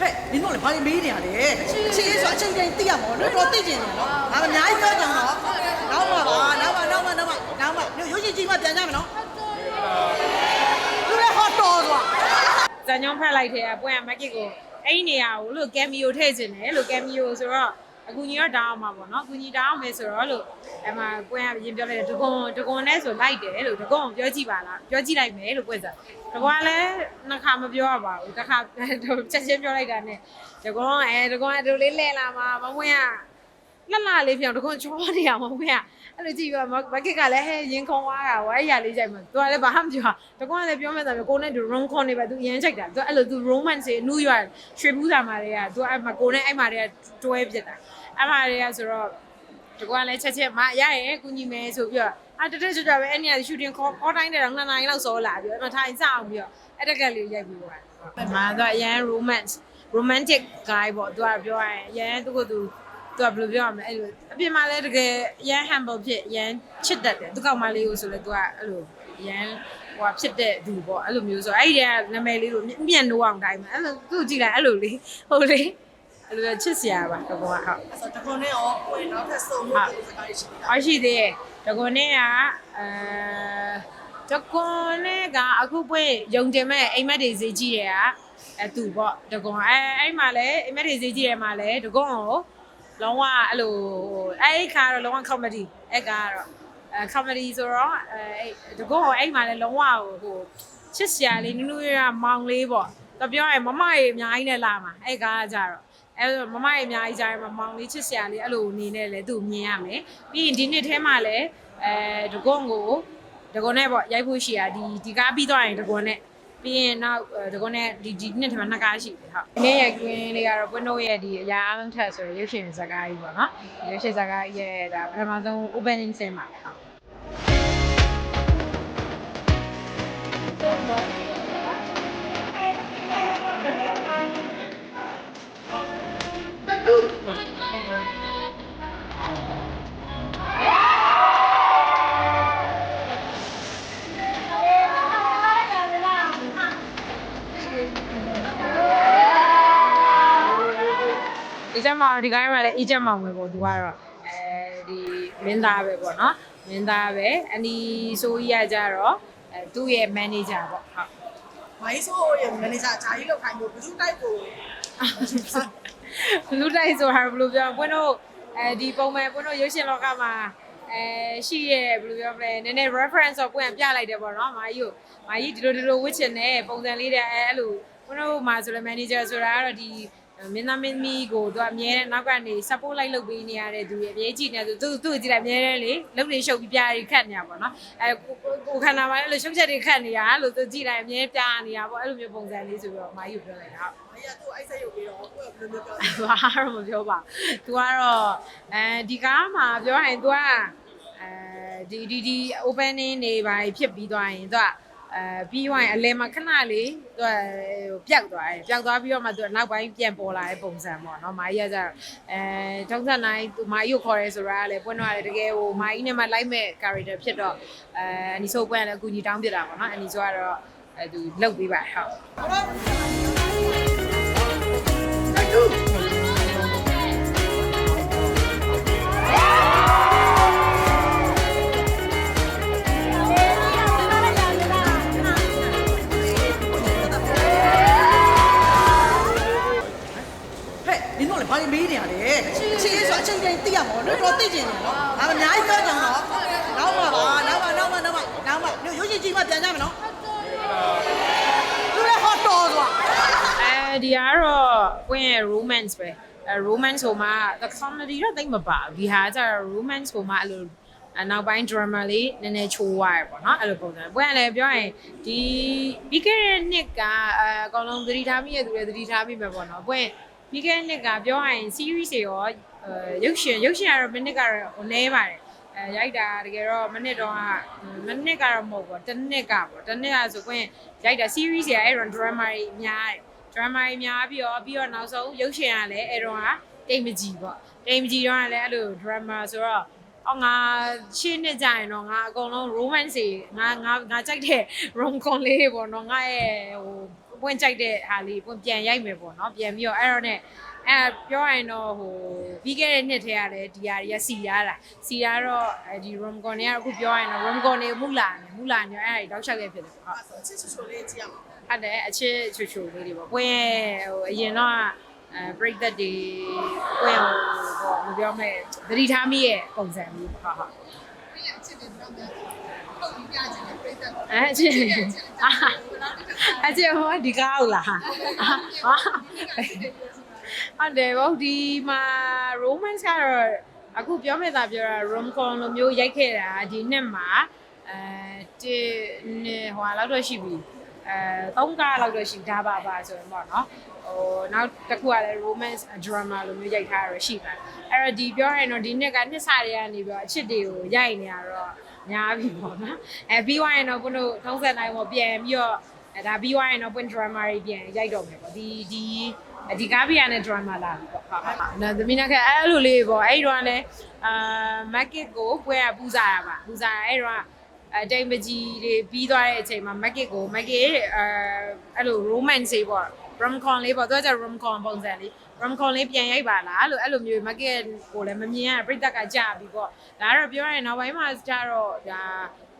ဟဲ့နင်တို့လည်းဘာလို့မေးနေရလဲချီရေးဆိုအချိန်တိုင်းသိရမှာနော်တော့သိကျင်တယ်နော်ငါအများကြီးပြောကြအောင်နော်နောက်ပါပါနောက်ပါနောက်ပါနောက်ပါနောက်ပါရုပ်ရှင်ကြည့်မှပြန်ကြမယ်နော်သူလည်းဟောတော်သွား ဇန်ညုံဖက်လိုက်တဲ့ပွဲကမက်ကစ်ကိုအဲ့ဒီနေရာကိုလို့ကမ်မီယိုထည့်ခြင်းတယ်လို့ကမ်မီယိုဆိုတော့အကူကြီးတော့တောင်းအောင်ပါပေါ့နော်အကူကြီးတောင်းအောင်မယ်ဆိုတော့လို့အမပွဲကရင်ပြောလိုက်တယ်ဒကွန်ဒကွန်နဲ့ဆိုလိုက်တယ်လို့ဒကွန်ကိုပြောကြည့်ပါလားပြောကြည့်လိုက်မယ်လို့ပွဲစားဒကွန်ကလည်းနှစ်ခါမပြောရပါဘူးတစ်ခါချက်ချင်းပြောလိုက်တာနဲ့ဒကွန်အဲဒကွန်ကဒိုလေးလဲလာမှာမမွေးက လှလှလေးပြောင်းတကွန်ချောနေရမမွေးကအဲ့လိုကြည့်ပြီးတော့ဘက်ကစ်ကလည်းဟဲရင်ခုံသွားတာဝါအဲ့ရလေးကြိုက်မှာသူကလည်းဘာမှမပြောတကွန်ကလည်းပြောမဲ့ဆိုတော့ကိုနဲ့သူ room con နေပဲသူအရင်ချိန်တာသူအဲ့လိုသူ romance တွေနူးရွာရွှေဘူးစာမာတွေကသူအဲ့မှာကိုနဲ့အဲ့မှာတွေကတွဲဖြစ်တာအဲ့မှာတွေကဆိုတော့တကွန်ကလည်းချက်ချက်မရရဲ့ကုညီမယ်ဆိုပြီးတော့အာတတက်ကြွကြွပဲအဲ့နေရာ shooting call call time တဲ့တော့2နာရီလောက်စောလာပြီးတော့အဲ့မှာထိုင်စအောင်ပြီးတော့အဲ့တက်ကက်လေးရိုက်ပြီးတော့မာတော့အရင် romance romantic guy ပေါ့သူကပြောရရင်အရင်သူကသူ သူကဘယ်လိုပြောရမလဲအဲ့လိုအပြင်မှာလည်းတကယ်ရန် humble ဖြစ်ရန်ချစ်တတ်တယ်သူကောင်မလေးကိုဆိုလဲသူကအဲ့လိုရန်ဟိုဖြစ်တဲ့သူပေါ့အဲ့လိုမျိုးဆိုအဲ့ဒီကနာမည်လေးကိုမြင့်နိုးအောင်တိုင်းမှာအဲ့လိုသူ့ကြည့်လိုက်အဲ့လိုလေးဟုတ်လေအဲ့လိုချစ်စရာပါတော့ကောဟုတ်ဆိုတော့တကွန်နဲ့ရောကိုယ်နောက်ထပ်စုံလို့ဒီစကားရှိနေတာအရှိသေးတယ်တကွန်နဲ့ကအဲတကွန်နဲ့ကအခုပွင့်ယုံတင်မဲ့အိမ်မက်တွေဈေးကြီးတယ်ကအတူပေါ့တကွန်အဲအဲ့မှာလဲအိမ်မက်တွေဈေးကြီးတယ်မှာလဲတကွန်ကို လုံးဝအဲ့လိုအဲ့ခါတော့လုံးဝ comedy အဲ့ကတော့အဲ comedy ဆိုတော့အဲတကွန်ကိုအဲ့မှာလဲလုံးဝဟိုချစ်စရာလေးနူးနူးရမောင်လေးပေါ့တော့ပြောရင်မမရေအများကြီးနဲ့လာမှာအဲ့ကားကကြတော့အဲ့တော့မမရေအများကြီးကြားမှာမောင်လေးချစ်စရာလေးအဲ့လိုအနေနဲ့လည်းသူ့မြင်ရမယ်ပြီးရင်ဒီနှစ်ထဲမှာလည်းအဲဒဂွန်ကိုဒဂွန်နဲ့ပေါ့ရိုက်ဖို့ရှိတာဒီဒီကားပြီးသွားရင်ဒဂွန်နဲ့ ပြီးရင်နောက်ဒဂွန်နဲ့ဒီဒီနှစ်ထဲမှာနှစ်ကားရှိတယ်ဟုတ်ဒီနေ့ရိုက်ကွင်းလေးကတော့ပွန်းတို့ရဲ့ဒီအရာအမှန်ထက်ဆိုရရုပ်ရှင်ဇာတ်ကားကြီးပေါ့နော်ရုပ်ရှင်ဇာတ်ကားရဲ့ဒါပထမဆုံး opening scene ပါဟုတ် ဒီချက်မောင်ဒီကိုင်းမှာလည်းအေဂျင့်မောင်ပဲပေါ့သူကတော့အဲဒီမင်းသားပဲပေါ့နော်မင်းသားပဲအနီဆိုကြီးကကြတော့အဲသူ့ရဲ့ manager ပေါ့ဟုတ်မိုင်းဆိုရဲ့မန်နေဂျာဂျာကြီးလောက်ခိုင်းလို့ဘလူးတိုက်ကိုဘလူးတိုက်ဆိုတာဘယ်လိုပြောပွင့်တို့အဲဒီပုံမှန်ပွင့်တို့ရုပ်ရှင်လောကမှာအဲရှိရဲ့ဘယ်လိုပြောမလဲနည်းနည်း reference တော့ပွင့်ပြလိုက်တယ်ပေါ့နော်မာကြီးကိုမာကြီးဒီလိုဒီလိုဝစ်ချင်တဲ့ပုံစံလေးတဲ့အဲအဲ့လိုပွင့်တို့မှာဆိုလဲ manager ဆိုတာကတော့ဒီ မင်းသားမင်းသမီးကိုသူကအမြဲတမ်းနောက်ကနေ support လိုက်လုပ်ပေးနေရတဲ့သူရဲ့အရေးကြီးနေဆိုသူသူ့ကိုကြည့်လိုက်အမြဲတမ်းလေလုံနေရှုပ်ပြီးပြားရီခတ်နေရပါတော့အဲကိုခန္ဓာမှာအဲ့လိုရှုပ်ချက်တွေခတ်နေရလို့သူကြည့်လိုက်အမြဲပြားနေရပေါ့အဲ့လိုမျိုးပုံစံလေးဆိုပြီးတော့မာကြီးကိုပြောလိုက်တာဟုတ်အဲ့ကသူ့အိုက်ဆက်ရုပ်ပြီးတော့ကိုယ်ကဘယ်လိုမျိုးပြောလဲဘာတော့မပြောပါသူကတော့အဲဒီကားမှာပြောရင်သူကအဲဒီဒီဒီ opening နေပါဖြစ်ပြီးသွားရင်သူက အဲပြီးရင်အလဲမှာခဏလေးသူကပျောက်သွားတယ်ပျောက်သွားပြီးတော့မှသူကနောက်ပိုင်းပြန်ပေါ်လာတဲ့ပုံစံပေါ့နော်မာကြီးကကြအဲထောက်ဆက်နိုင်သူမာကြီးကိုခေါ်ရဲဆိုတာကလည်းပွင့်တော့တကယ်ဟိုမာကြီးနဲ့မှလိုက်မဲ့ character ဖြစ်တော့အဲအနီဆိုပွင့်လည်းအကူကြီးတောင်းပြတာပေါ့နော်အနီဆိုကတော့အဲသူလှုပ်ပေးပါဟုတ် romance ပဲအဲ romance ဆိုမှ the comedy တော့တိတ်မပါဘူးဒီဟာကျတော့ romance ဆိုမှအဲ့လိုအနောက်ပိုင်း drama လေးနည်းနည်းချိုးသွားရပေါ့နော်အဲ့လိုပုံစံပွဲကလည်းပြောရင်ဒီပြီးခဲ့တဲ့နှစ်ကအအကောင်လုံးသတိထားမိရသူလည်းသတိထားမိမယ်ပေါ့နော်ပွဲပြီးခဲ့တဲ့နှစ်ကပြောရရင် series တွေရောအဲရုပ်ရှင်ရုပ်ရှင်ကတော့မိနစ်ကတော့ဟိုနည်းပါတယ်အဲအဲရိုက်တာတကယ်တော့မနစ်တော့ကမနစ်ကတော့မဟုတ်ဘူးတစ်နှစ်ကပေါ့တစ်နှစ်ကဆိုကွင်းရိုက်တာ series ရအဲ့တော့ drama တွေများတယ် drama တွေများပြီးတော့ပြီးတော့နောက်ဆုံးရုပ်ရှင်ကလည်းအဲ့တော့ကတိတ်မကြည့်ပေါ့တိတ်မကြည့်တော့ကလည်းအဲ့လို drama ဆိုတော့အော်ငါရှင်းနေကြရင်တော့ငါအကုန်လုံး romance တွေငါငါငါကြိုက်တဲ့ rom com လေးတွေပေါ့နော်ငါရဲ့ဟိုပွင့်ကြိုက်တဲ့ဟာလေးပွင့်ပြန်ရိုက်မယ်ပေါ့နော်ပြန်ပြီးတော့အဲ့တော့ ਨੇ အဲပြောရရင်တော့ဟိုပြီးခဲ့တဲ့နှစ်ထဲကလည်းဒီဟာတွေကစီရတာစီရတော့အဲဒီ rom com တွေကအခုပြောရရင်တော့ rom com တွေမူလာနေမူလာနေအဲ့ဒါတွေတောက်လျှောက်ခဲ့ဖြစ်တယ်ပေါ့ဟုတ်ချစ်ချူချူလေးကြည့်ရမှာ ဟုတ်တယ်အချစ်ချူချူလေးတွေပေါ့ကိုယ့်ရဲ့ဟိုအရင်တော့အဲ break that တွေကိုယ့်ရဲ့ဟိုမပြောမဲ့သတိထားမိရဲ့ပုံစံမျိုးပေါ့ဟုတ်ဟုတ်ပြည့်အချစ်တွေတော့မယ်ဟုတ်ပြီးပြချင်တယ်ပြည့်တဲ့အဲအချစ်အာအချစ်ဟောဒီကားဟုတ်လားဟာဟုတ်တယ်ဗောဒီမှာ romance ကတော့အခုပြောမဲ့တာပြောတာ rom com လိုမျိုးရိုက်ခဲ့တာဒီနှစ်မှာအဲဒီနှစ်ဟိုလောက်တော့ရှိပြီ အဲသုံးကားလောက်တော့ရှိဒါပါပါဆိုရင်ပေါ့နော်ဟိုနောက်တစ်ခုကလည်း romance drama လိုမျိုးရိုက်ထားရရှိပါတယ်အဲ့တော့ဒီပြောရရင်တော့ဒီနှစ်ကနှစ်စတွေကနေပြီးတော့အချစ်တွေကိုရိုက်နေရတော့များပြီပေါ့နော်အဲပြီးသွားရင်တော့ခုတို့ထုံးစံတိုင်းပေါ့ပြန်ပြီးတော့အဲဒါပြီးသွားရင်တော့ point drama တွေပြန်ရိုက်တော့မယ်ပေါ့ဒီဒီဒီကားပြရတဲ့ drama လာပြီပေါ့ဟုတ်ဟုတ်နော်သမီးနကအဲ့လိုလေးပေါ့အဲ့တော့လည်းအာ market ကိုပွဲရပူစားရပါပူစားရအဲ့တော့ အတိမ်ပကြီးတွေပြီးသွားတဲ့အချိန်မှာ market ကို market အဲအဲ့လို romance တွေပေါ့ rom com လေးပေါ့သူကကျ rom com ပုံစံလေး rom com လေးပြန်ရိုက်ပါလားလို့အဲ့လိုမျိုး market ကိုလည်းမမြင်ရပြိတ္တကကြာပြီပေါ့ဒါကတော့ပြောရရင်နောက်ပိုင်းမှာကျတော့ဒါ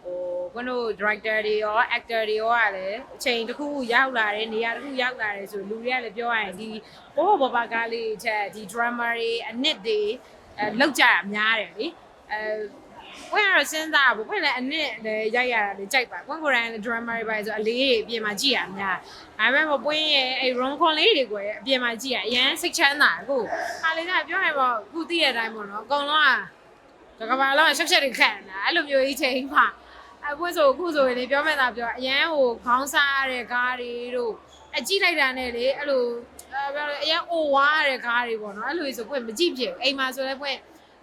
ဟိုကွန်းတို့ director တွေရော actor တွေရောကလည်းအချိန်တစ်ခုခုရောက်လာတယ်နေရာတစ်ခုရောက်လာတယ်ဆိုလူတွေကလည်းပြောရရင်ဒီဘောဘောဘာကားလေးချက်ဒီ drama တွေအနစ်တွေအဲလောက်ကြတာများတယ်လေအဲ ဘွင့်ကတော့စဉ်းစားဘူးဘွင့်လည်းအနစ်လည်းရိုက်ရတာလေကြိုက်ပါဘွင့်ကိုယ်တိုင်လည်း drama တွေပါဆိုအလေးတွေအပြင်မှာကြည့်ရအများဒါပေမဲ့ဘွင့်ရဲ့အဲ rom com လေးတွေကိုအပြင်မှာကြည့်ရအရန်စိတ်ချမ်းသာအခုဟာလေးကပြောရင်ပေါ့အခုသိတဲ့အတိုင်းပေါ့နော်အကုန်လုံးကတကဘာလုံးရှက်ရှက်တွေခံတာအဲ့လိုမျိုးကြီးချိန်မှာအခုဆိုအခုဆိုရင်လေပြောမဲ့သားပြောအရန်ဟိုခေါင်းစားရတဲ့ကားတွေတို့အကြည့်လိုက်တာနဲ့လေအဲ့လိုအဲပြောလို့အရန်အိုဝါရတဲ့ကားတွေပေါ့နော်အဲ့လိုဆိုပွင့်မကြည့်ဖြစ်အိမ်မှာဆိုလဲပွင့်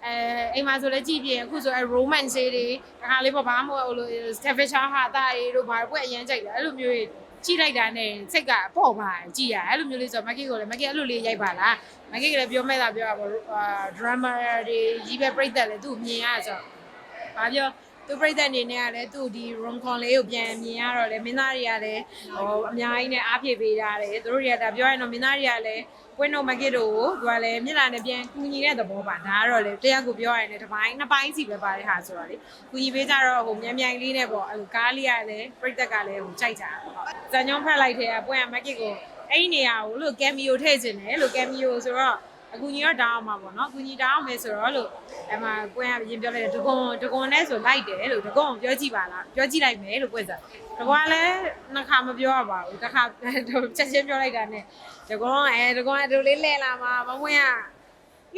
အဲအိမ်မှာဆိုလဲကြည့်ပြအခုဆိုအဲ romance တွေတခါလေးပေါ့ဘာမှမဟုတ်လို့ Stephen Chow ဟာတာတွေတို့ဘာပွင့်အရန်ကြိုက်တယ်အဲ့လိုမျိုးကြည့်လိုက်တာနဲ့စိတ်ကပေါ့ပါကြည့်ရအဲ့လိုမျိုးလေးဆိုမက်ကီကိုလည်းမက်ကီအဲ့လိုလေးရိုက်ပါလားမက်ကီကလည်းပြောမဲ့တာပြောတာပေါ့အာ drama တွေကြီးပဲပြိတ္တလည်းသူ့မြင်ရဆိုဘာပြော သူပြိတ္တအနေနဲ့ကလည်းသူ့ဒီ rom com လေးကိုပြန်မြင်ရတော့လေမင်းသားတွေကလည်းဟိုအများကြီးနဲ့အားဖြည့်ပေးကြတယ်သူတို့တွေကဒါပြောရင်တော့မင်းသားတွေကလည်းပွင့်တော့မက်ကစ်တို့ကိုသူကလည်းမြစ်လာနဲ့ပြန်ကူညီတဲ့သဘောပါဒါကတော့လေတရားကိုပြောရရင်လည်းတစ်ပိုင်းနှစ်ပိုင်းစီပဲပါတဲ့ဟာဆိုတော့လေကူညီပေးကြတော့ဟိုမြန်မြန်လေးနဲ့ပေါ့အဲ့လိုကားလေးကလည်းပြိတ္တကလည်းဟိုကြိုက်ကြတာပေါ့ဇန်ညုံဖက်လိုက်တဲ့ပွင့်ကမက်ကစ်ကိုအဲ့ဒီနေရာကိုလို့ကမ်မီယိုထည့်ခြင်းတယ်လို့ကမ်မီယိုဆိုတော့ အကူကြီးတော့တောင်းအောင်ပါပေါ့နော်အကူကြီးတောင်းအောင်မယ်ဆိုတော့လို့အမှကွင်းကရင်ပြောလိုက်တယ်ဒကွန်ဒကွန်နဲ့ဆိုလိုက်တယ်လို့ဒကွန်ကိုပြောကြည့်ပါလားပြောကြည့်လိုက်မယ်လို့ကွင်းစားဒကွန်ကလည်းနှစ်ခါမပြောရပါဘူးတစ်ခါချက်ချင်းပြောလိုက်တာနဲ့ဒကွန်အဲဒကွန်ကဒိုလေးလဲလာမှာမဝင်း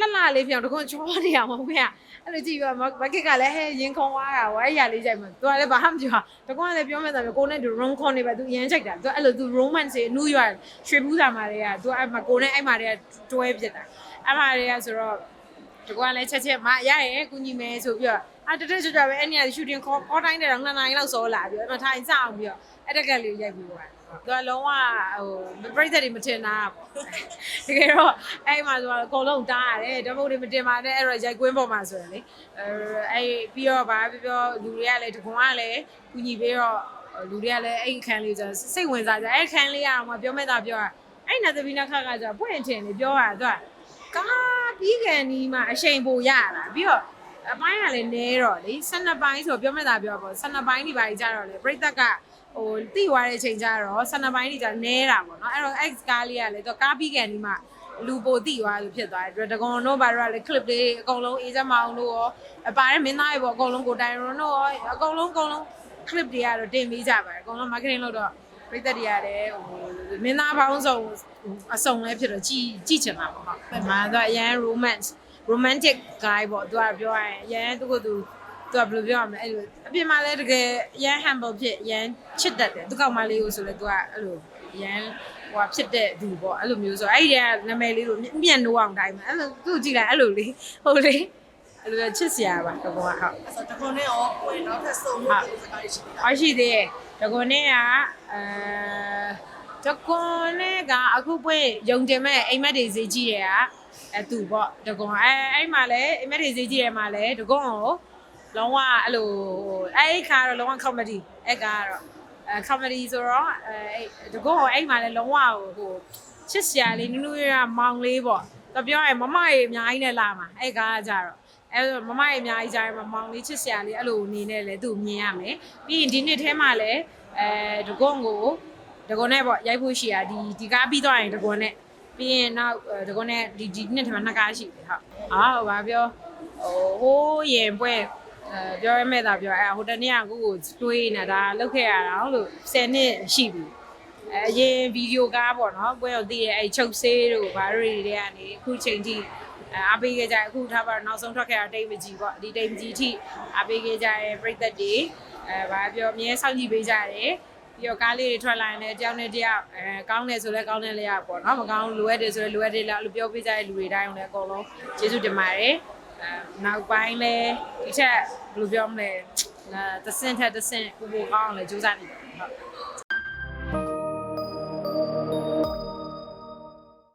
ကလှလှလေးပြောင်းဒကွန်ချောနေအောင်မဝင်းကအဲ့လိုကြည့်ပြီးမကစ်ကလည်းဟဲရင်ခုံသွားတာဝါအဲ့ရလေးကြိုက်မှာသူကလည်းဘာမှမပြောဒကွန်ကလည်းပြောမဲ့တာမျိုးကိုနဲ့ room con နေပါသူအရင်ကြိုက်တာသူအဲ့လိုသူ romance တွေအနူးရွာရွှေဘူးစာမာတွေကသူအဲ့မှာကိုနဲ့အဲ့မှာတွေကတွဲဖြစ်တာ အဲ့မှာတွေကဆိုတော့တကွာလည်းချက်ချက်မရရဲ့ကုညီမယ်ဆိုပြီးတော့အာတတက်ကြွကြွပဲအဲ့နေရာ shooting ခေါ်ခေါ်တိုင်းတယ်တော့နှစ်နိုင်လောက်စောလာပြီးတော့အဲ့မှာထိုင်စအောင်ပြီးတော့အဲ့တက်ကက်လေးရိုက်ပြီးသွားသူကလုံးဝဟိုပြိဿတွေမတင်တာပေါ့တကယ်တော့အဲ့မှာဆိုတော့အကုန်လုံးတားရတယ်ဓမ္မတွေမတင်ပါနဲ့အဲ့တော့ရိုက်ကွင်းပေါ်မှာဆိုရင်လေအဲအဲ့ပြီးတော့ဗာပြောပြောလူတွေကလည်းတကွန်ကလည်းကုညီပြီးတော့လူတွေကလည်းအဲ့အခန်းလေးဆိုစိတ်ဝင်စားကြအဲ့အခန်းလေးကတော့မပြောမဲ့တာပြောတာအဲ့နာသမီးနာခကဆိုပွင့်ချင်နေပြောတာသူက ကားပြီးကန်ဒီမှာအချိန်ပိုရလာပြီးတော့အပိုင်းကလည်းနဲတော့လေ12ပိုင်းဆိုပြောမဲ့တာပြောပါ12ပိုင်းဒီပါကြီးကြတော့လေပြိသက်ကဟိုတိသွားတဲ့အချိန်ကျတော့12ပိုင်းဒီကျနဲတာပေါ့နော်အဲ့တော့ X ကားလေးကလည်းသူကားပြီးကန်ဒီမှာလူပိုတိသွားလို့ဖြစ်သွားတယ်ဒဂွန်တို့ဘာတို့ကလည်း clip လေးအကုန်လုံးအေးစမောင်တို့ရောအပါတဲ့မင်းသားတွေပေါ့အကုန်လုံးကိုတိုင်ရွန်တို့ရောအကုန်လုံးအကုန်လုံး clip တွေကတော့တင်ပေးကြပါတယ်အကုန်လုံး marketing လုပ်တော့ ပြိသက်တွေရတယ်ဟိုမင်းသားပေါင်းစုံအစုံလည်းဖြစ်တော့ကြည်ကြည်ချင်တာပေါ့ဟုတ်။မာတော့အရန် romance romantic guy ပေါ့သူကပြောရရင်အရန်သူကသူသူကဘယ်လိုပြောရမလဲအဲ့လိုအပြင်မှာလည်းတကယ်အရန် humble ဖြစ်အရန်ချစ်တတ်တယ်သူကောင်မလေးကိုဆိုလည်းသူကအဲ့လိုအရန်ဟိုဖြစ်တဲ့သူပေါ့အဲ့လိုမျိုးဆိုအဲ့ဒီကနာမည်လေးကိုမြင့်နိုးအောင်တိုင်းမှာအဲ့လိုသူ့ကြည့်လိုက်အဲ့လိုလေးဟိုလေအဲ့လိုချစ်စရာပါတကွန်ကဟုတ်အဲ့ဆိုတကွန်နဲ့ရောကိုယ်နောက်ထပ်စုံလို့စကားရှိနေတာအရှိသေးတယ် တကွန်နဲ့ကအဲတကွန်နဲ့ကအခုပွင့်ယုံတင်မဲ့အိမ်မက်တွေဈေးကြီးတယ်ကအဲသူပေါ့တကွန်အဲအဲ့မှာလဲအိမ်မက်တွေဈေးကြီးတယ်မှာလဲတကွန်ကိုလုံးဝအဲ့လိုအဲ့ခါတော့လုံးဝ comedy အဲ့ကတော့အဲ comedy ဆိုတော့အဲတကွန်ကိုအဲ့မှာလဲလုံးဝဟိုချစ်စရာလေးနူးနူးရရမောင်လေးပေါ့တော့ပြောရင်မမရေအများကြီးနဲ့လာမှာအဲ့ကားကကြတော့ အဲဆိုမမရေအများကြီးကြားရမှာမောင်လေးချစ်စရာလေးအဲ့လိုအနေနဲ့လည်းသူ့မြင်ရမယ်ပြီးရင်ဒီနှစ်ထဲမှာလည်းအဲဒဂွန်ကိုဒဂွန်နဲ့ပေါ့ရိုက်ဖို့ရှိတာဒီဒီကားပြီးသွားရင်ဒဂွန်နဲ့ပြီးရင်နောက်ဒဂွန်နဲ့ဒီဒီနှစ်ထဲမှာနှစ်ကားရှိတယ်ဟုတ်အာဟိုဘာပြောဟိုဟိုးရင်ပွဲအဲပြောရမဲ့တာပြောအဲဟိုတနေ့ကကိုကိုတွေးနေတာလောက်ခဲ့ရတာလို့10နှစ်ရှိပြီအဲအရင်ဗီဒီယိုကားပေါ့နော်ပွဲတော့တည်ရဲ့အဲချုပ်ဆေးတို့ဘာတွေတွေကနေအခုချိန်ထိ အဲအားပေးခဲ့ကြအခုထားပါတော့နောက်ဆုံးထွက်ခဲ့တာတိတ်မကြီးပေါ့ဒီတိတ်မကြီးအထိအားပေးခဲ့ကြတဲ့ပြည်သက်တွေအဲဘာပြောအမြဲစောင့်ကြည့်ပေးကြတယ်ပြီးတော့ကားလေးတွေထွက်လာရင်လည်းတယောက်နဲ့တယောက်အဲကောင်းတယ်ဆိုလဲကောင်းတယ်လည်းရပေါ့နော်မကောင်းလိုအပ်တယ်ဆိုလဲလိုအပ်တယ်လည်းအဲ့လိုပြောပေးကြတဲ့လူတွေတိုင်းလည်းအကုန်လုံးကျေးဇူးတင်ပါတယ်အဲနောက်ပိုင်းလဲဒီထက်ဘယ်လိုပြောမလဲအဲတဆင့်ထက်တဆင့်ပိုပိုကောင်းအောင်လည်းကြိုးစားနေပါတယ်ဟုတ်